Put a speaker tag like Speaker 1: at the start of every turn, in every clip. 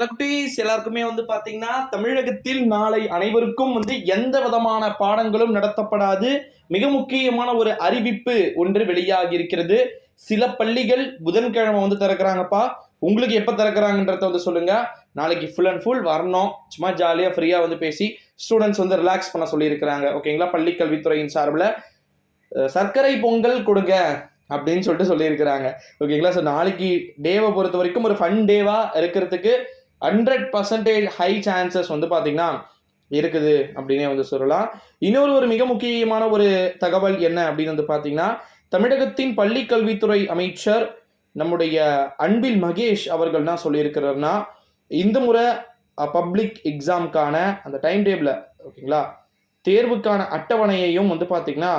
Speaker 1: குட்டீஸ் எல்லாருக்குமே வந்து பாத்தீங்கன்னா தமிழகத்தில் நாளை அனைவருக்கும் வந்து எந்த விதமான பாடங்களும் நடத்தப்படாது. மிக முக்கியமான ஒரு அறிவிப்பு ஒன்று வெளியாகி இருக்கிறது சில பள்ளிகள் புதன்கிழமை வந்து திறக்கிறாங்கப்பா. உங்களுக்கு எப்போ திறக்கிறாங்கன்றத வந்து சொல்லுங்க. நாளைக்கு ஃபுல் அண்ட் ஃபுல் வரணும். சும்மா ஜாலியாக ஃப்ரீயாக வந்து பேசி ஸ்டூடெண்ட்ஸ் வந்து ரிலாக்ஸ் பண்ண சொல்லியிருக்கிறாங்க. ஓகேங்களா பள்ளி கல்வித்துறையின் சார்பில். சர்க்கரை பொங்கல் கொடுங்க அப்படின்னு சொல்லிட்டு சொல்லியிருக்கிறாங்க. ஓகேங்களா ஸோ நாளைக்கு டேவை பொறுத்த வரைக்கும் ஒரு ஃபன் டேவாக இருக்கிறதுக்கு ஹண்ட்ரட் பர்சன்டேஜ் ஹை சான்சஸ் வந்து பார்த்தீங்கன்னா இருக்குது அப்படின்னே வந்து சொல்லலாம். இன்னொரு ஒரு மிக முக்கியமான ஒரு தகவல் என்ன அப்படின்னு வந்து பார்த்தீங்கன்னா தமிழகத்தின் பள்ளி கல்வித்துறை அமைச்சர் நம்முடைய அன்பில் மகேஷ் அவர்கள் தான் சொல்லியிருக்கிறார்னா இந்த முறை பப்ளிக் எக்ஸாம்க்கான அந்த டைம் டேபிளை ஓகேங்களா தேர்வுக்கான அட்டவணையையும் வந்து பார்த்தீங்கன்னா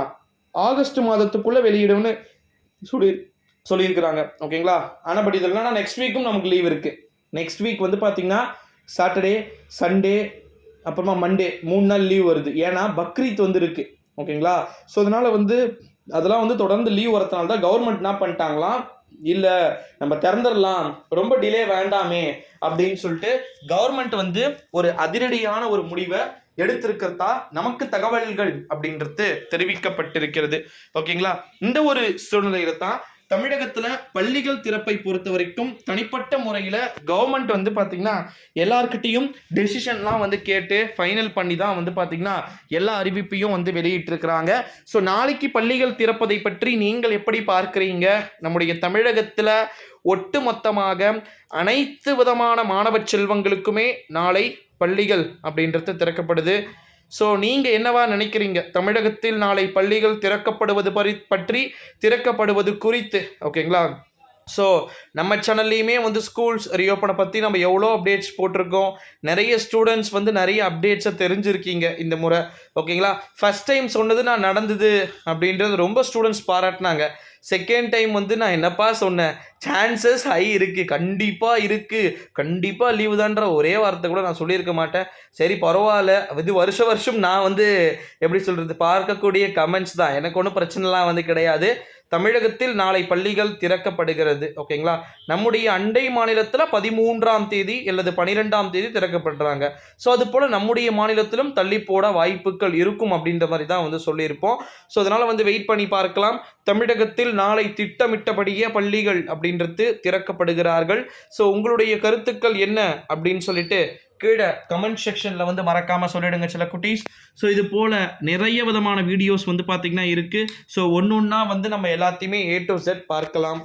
Speaker 1: ஆகஸ்ட் மாதத்துக்குள்ளே வெளியிடும்னு சொல்லி சொல்லியிருக்கிறாங்க. ஓகேங்களா? ஆனால் பட் இதெல்லாம் நெக்ஸ்ட் வீக்கும் நமக்கு லீவ் இருக்குது நெக்ஸ்ட் வீக் வந்து பார்த்திங்கன்னா சாட்டர்டே சண்டே அப்புறமா மண்டே மூணு நாள் லீவ் வருது. ஏன்னா பக்ரீத் வந்து இருக்கு. ஓகேங்களா ஸோ அதனால் வந்து அதெல்லாம் வந்து தொடர்ந்து லீவ் வரதுனால தான் கவர்மெண்ட் என்ன பண்ணிட்டாங்களாம்? இல்லை நம்ம திறந்துடலாம் ரொம்ப டிலே வேண்டாமே அப்படின்னு சொல்லிட்டு கவர்மெண்ட் வந்து ஒரு அதிரடியான ஒரு முடிவை எடுத்திருக்கிறதா நமக்கு தகவல்கள் அப்படின்றது தெரிவிக்கப்பட்டிருக்கிறது. ஓகேங்களா இந்த ஒரு சூழ்நிலையில தான் தமிழகத்துல பள்ளிகள் திறப்பை பொறுத்த வரைக்கும் தனிப்பட்ட முறையில கவர்மெண்ட் வந்து பாத்தீங்கன்னா எல்லார்கிட்டையும் டெசிஷன்லாம் வந்து கேட்டு ஃபைனல் பண்ணி தான் வந்து பாத்தீங்கன்னா எல்லா அறிவிப்பையும் வந்து வெளியிட்டிருக்கிறாங்க. ஸோ நாளைக்கு பள்ளிகள் திறப்பதை பற்றி நீங்கள் எப்படி பார்க்குறீங்க? நம்முடைய தமிழகத்துல ஒட்டுமொத்தமாக அனைத்து விதமான மாணவ செல்வங்களுக்குமே நாளை பள்ளிகள் அப்படின்றது திறக்கப்படுது. ஸோ நீங்கள் என்னவா நினைக்கிறீங்க? தமிழகத்தில் நாளை பள்ளிகள் திறக்கப்படுவது பறி பற்றி திறக்கப்படுவது குறித்து. ஓகேங்களா ஸோ நம்ம சேனல்லையுமே வந்து ஸ்கூல்ஸ் ரீஓப்பனை பற்றி நம்ம எவ்வளோ அப்டேட்ஸ் போட்டிருக்கோம்? நிறைய ஸ்டூடெண்ட்ஸ் வந்து நிறைய அப்டேட்ஸை தெரிஞ்சிருக்கீங்க இந்த முறை. ஓகேங்களா ஃபஸ்ட் டைம் சொன்னது நான் நடந்தது அப்படின்றது ரொம்ப ஸ்டூடெண்ட்ஸ் பாராட்டினாங்க. செகண்ட் டைம் வந்து நான் என்னப்பா சொன்னேன்? சான்சஸ் ஹை இருக்குது கண்டிப்பாக இருக்குது கண்டிப்பாக லீவு தான்ற ஒரே வார்த்தை கூட நான் சொல்லியிருக்க மாட்டேன். சரி பரவாயில்ல. இது வருஷ வருஷம் நான் வந்து எப்படி சொல்கிறது பார்க்கக்கூடிய கமெண்ட்ஸ் தான். எனக்கு ஒன்றும் பிரச்சனைலாம் வந்து கிடையாது. தமிழகத்தில் நாளை பள்ளிகள் திறக்கப்படுகிறது. ஓகேங்களா? நம்முடைய அண்டை மாநிலத்தில் பதிமூன்றாம் தேதி அல்லது பனிரெண்டாம் தேதி திறக்கப்படுறாங்க. ஸோ அது போல் நம்முடைய மாநிலத்திலும் தள்ளி போட வாய்ப்புகள் இருக்கும் அப்படின்ற மாதிரி தான் வந்து சொல்லியிருப்போம். ஸோ அதனால் வந்து வெயிட் பண்ணி பார்க்கலாம். தமிழகத்தில் நாளை திட்டமிட்டபடியே பள்ளிகள் அப்படின்றது திறக்கப்படுகிறார்கள். ஸோ உங்களுடைய கருத்துக்கள் என்ன அப்படின்னு சொல்லிட்டு கீழே கமெண்ட் செக்ஷனில் வந்து மறக்காமல் சொல்லிடுங்க சில குட்டீஸ். ஸோ இது போல் நிறைய விதமான வீடியோஸ் வந்து பார்த்திங்கன்னா இருக்குது ஸோ ஒன்று ஒன்றா வந்து நம்ம எல்லாத்தையுமே ஏ டு செட் பார்க்கலாம்.